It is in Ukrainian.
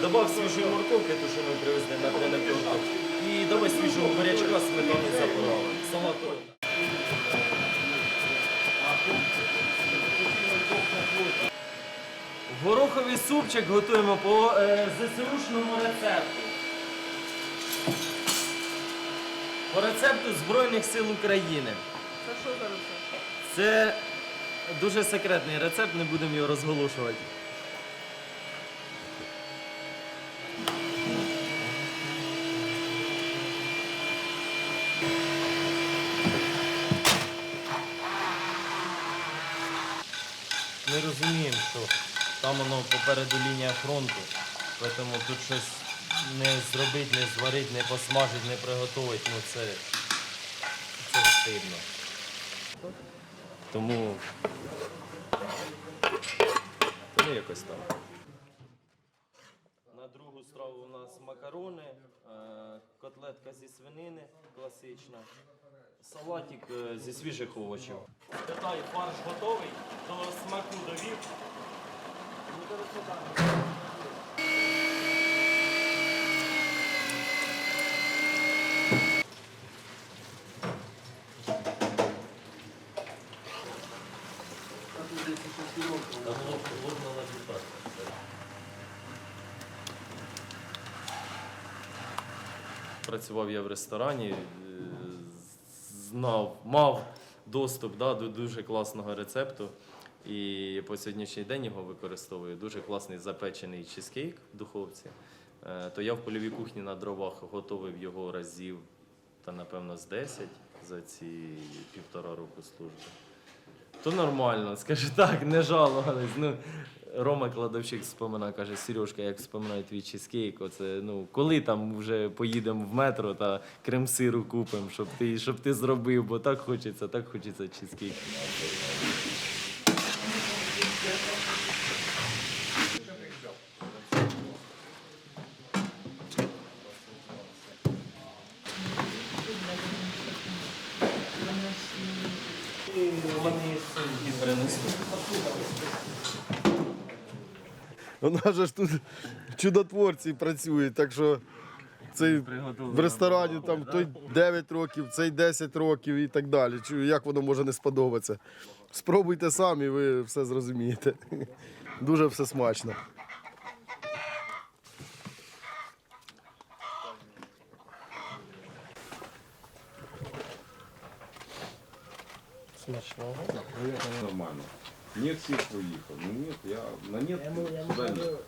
Добав свіжої морковки, ту, що ми привезли на три. І давай свіжого бурячка, сметани запорали. Салат. Гороховий супчик готуємо по е, ЗСУшному рецепту. По рецепту Збройних сил України. Це що за рецепт? Це дуже секретний рецепт, не будемо його розголошувати. Ми розуміємо, що там воно попереду лінія фронту, тому тут щось не зробити, не зварити, не посмажити, не приготувати, ну це, це стидно. Тому. Тому якось так. На другу страву у нас макарони, е, котлетка зі свинини класична, салатик е, зі свіжих овочів. Питаю, фарш готовий, до смаку довів. Та було холодно на літак. Працював я в ресторані, знав, мав доступ да, до дуже класного рецепту. І по сьогоднішній день його використовую. Дуже класний запечений чизкейк в духовці. Е, То я в польовій кухні на дровах готовив його разів та напевно з 10 за ці півтора року служби. То нормально, скажу так, не жалувались. Ну, Рома кладовщик спомина, каже, Сережка, як споминає твій чизкейк, оце, ну, коли там вже поїдемо в метро та крем-сиру купимо, щоб ти, щоб ти зробив, бо так хочеться, так хочеться чизкейк. Вони сумки принесуть. У нас же ж тут чудотворці працюють, так що цей в ресторані там той 9 років, цей 10 років і так далі. Як воно може не сподобатися? Спробуйте самі, ви все зрозумієте. Дуже все смачно. Смачного. Нормально. Нет всех уехал. Ну нет, я на нет сюда нет.